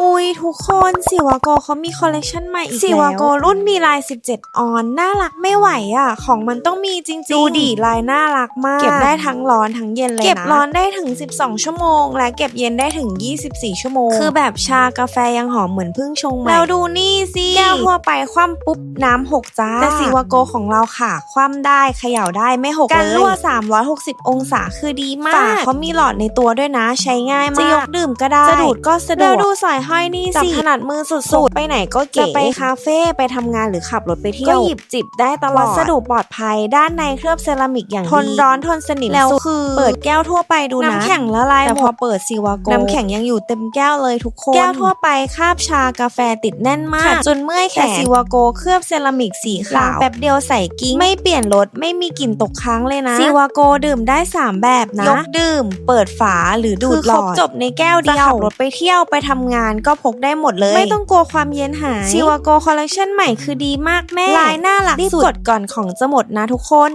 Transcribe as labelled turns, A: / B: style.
A: อุ้ยทุกคนสิวาโกเขามีคอลเลกชันใหม่อีกแล้วสิวาโกรุ่นมีลาย 17 ออน น่ารักไม่ไหวอะ ของมันต้องมีจริงๆ ดูดิลายน่ารักมาก เก็บได้ทั้งร้อนทั้งเย็นเลยนะ เก็บร้อนได้ถึง 12 ชั่วโมง และเก็บเย็นได้ถึง 24 ชั่วโมง คือแบบชากาแฟยังหอมเหมือนเพิ่งชงใหม่แล้วดูนี่สิแก้วทั่วไปคว่ำปุ๊บน้ำหกจ้าแต่สิวาโกของเราค่ะ คว่ำได้เขย่าได้ไม่หกเลยการรั่ว360 องศาคือดีมากฝาเขามีหลอดในตัวด้วยนะ ใช้ง่ายมากจะยกดื่มก็ได้จะดูดก็สะดวกแล้วดูสายห้อยนี่สิจับถนัดมือสุดๆ ไปไหนก็เก๋จะไปคาเฟ่ไปทำงานหรือขับรถไปเที่ยวก็หยิบจิบได้ตลอด วัสดุปลอดภัย ด้านในเคลือบเซรามิกอย่างดีทนร้อนทนสนิมแล้วคือเปิดแก้วทั่วไปดูนะน้ำแข็งละลายแต่พอเปิดซีวาโกน้ำแข็งยังอยู่เต็มแก้วเลยทุกคนแก้วทั่วไปคาบชากาแฟติดแน่นมากจนเมื่อยแขนแต่ซีวาโกเคลือบเซรามิกสีขาวแป๊บเดียวใส่กิ้งไม่เปลี่ยนรสไม่มีกลิ่นตกค้างเลยนะซีวาโกดื่มได้ 3 แบบนะยกดื่ม เปิดฝาหรือดูดหลอดจบในแก้วเดียวจะขับรถไปเที่ยวไปทำงานก็พกได้หมดเลย ไม่ต้องกลัวความเย็นหายชิวาโกคอลเลคชันใหม่คือดีมากแม่ลายน่ารักสุดรีบกดก่อนของจะหมดนะทุกคน